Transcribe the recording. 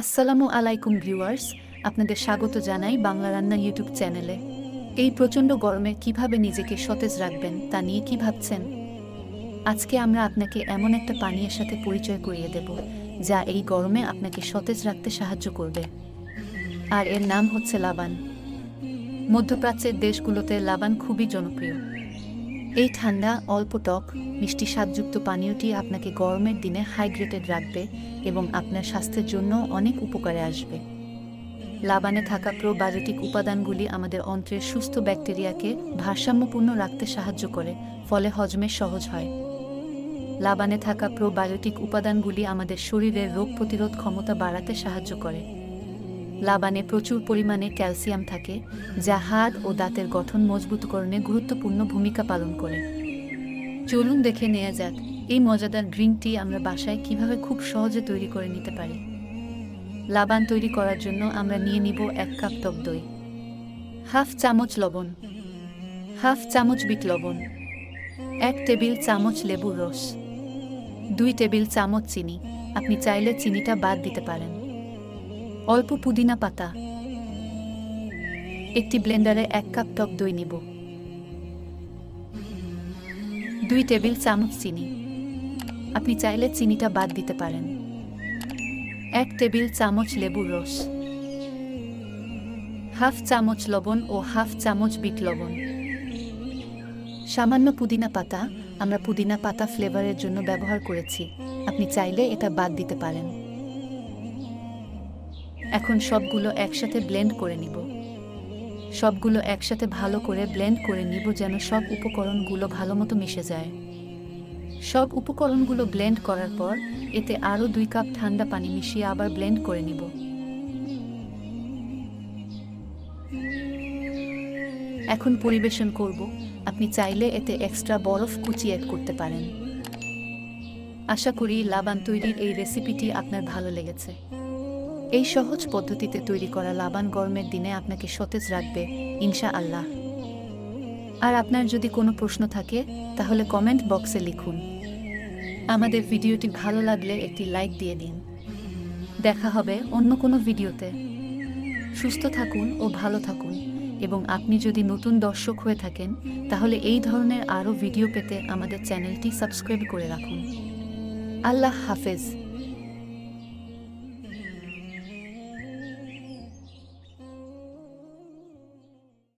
আসসালামু আলাইকুম ভিউয়ার্স, আপনাদের স্বাগত জানাই বাংলা রান্না ইউটিউব চ্যানেলে। এই প্রচণ্ড গরমে কীভাবে নিজেকে সতেজ রাখবেন তা নিয়ে কি ভাবছেন? আজকে আমরা আপনাকে এমন একটা পানীয়ের সাথে পরিচয় করিয়ে দেব, যা এই গরমে আপনাকে সতেজ রাখতে সাহায্য করবে। আর এর নাম হচ্ছে লাবান। মধ্যপ্রাচ্যের দেশগুলোতে লাবান খুবই জনপ্রিয়। এই ঠান্ডা, অল্প টক, মিষ্টি স্বাদযুক্ত পানীয়টি আপনাকে গরমের দিনে হাইড্রেটেড রাখবে এবং আপনার স্বাস্থ্যের জন্য অনেক উপকারে আসবে। লাবানে থাকা প্রোবায়োটিক উপাদানগুলি আমাদের অন্ত্রের সুস্থ ব্যাকটেরিয়াকে ভারসাম্যপূর্ণ রাখতে সাহায্য করে, ফলে হজমে সহজ হয়। লাবানে থাকা প্রোবায়োটিক উপাদানগুলি আমাদের শরীরের রোগ প্রতিরোধ ক্ষমতা বাড়াতে সাহায্য করে। লাবানে প্রচুর পরিমাণে ক্যালসিয়াম থাকে, যা হাত ও দাঁতের গঠন মজবুতকরণে গুরুত্বপূর্ণ ভূমিকা পালন করে। চলুন দেখে নেওয়া যাক, এই মজাদার গ্রিন টি আমরা বাসায় কীভাবে খুব সহজে তৈরি করে নিতে পারি। লাবান তৈরি করার জন্য আমরা নিয়ে নিব এক কাপ টক দই। হাফ চামচ লবণ। হাফ চামচ বিট লবণ। এক টেবিল চামচ লেবুর রস। দুই টেবিল চামচ চিনি। আপনি চাইলে চিনিটা বাদ দিতে পারেন। অল্প পুদিনা পাতা। একটি ব্লেন্ডারে এক কাপ টক দই নিব। দুই টেবিল চামচ চিনি। আপনি চাইলে চিনিটা বাদ দিতে পারেন। এক টেবিল চামচ লেবুর রস। হাফ চামচ লবণ ও হাফ চামচ বিট লবণ। সামান্য পুদিনা পাতা, আমরা পুদিনা পাতা ফ্লেভারের জন্য ব্যবহার করেছি। আপনি চাইলে এটা বাদ দিতে পারেন। এখন সবগুলো একসাথে ব্লেন্ড করে নিব। সবগুলো একসাথে ভালো করে ব্লেন্ড করে নিব যেন সব উপকরণগুলো ভালো মতো মিশে যায়। সব উপকরণগুলো ব্লেন্ড করার পর এতে আরও দুই কাপ ঠান্ডা পানি মিশিয়ে আবার ব্লেন্ড করে নিব। এখন পরিবেশন করব। আপনি চাইলে এতে এক্সট্রা বরফ কুচি অ্যাড করতে পারেন। আশা করি লাবান তৈরির এই রেসিপিটি আপনার ভালো লেগেছে। এই সহজ পদ্ধতিতে তৈরি করা লাবান গরমের দিনে আপনাকে সতেজ রাখবে ইনশা আল্লাহ আর আপনার যদি কোনো প্রশ্ন থাকে, তাহলে কমেন্ট বক্সে লিখুন। আমাদের ভিডিওটি ভালো লাগলে একটি লাইক দিয়ে দিন। দেখা হবে অন্য কোনো ভিডিওতে। সুস্থ থাকুন ও ভালো থাকুন। এবং আপনি যদি নতুন দর্শক হয়ে থাকেন, তাহলে এই ধরনের আরও ভিডিও পেতে আমাদের চ্যানেলটি সাবস্ক্রাইব করে রাখুন। আল্লাহ হাফেজ।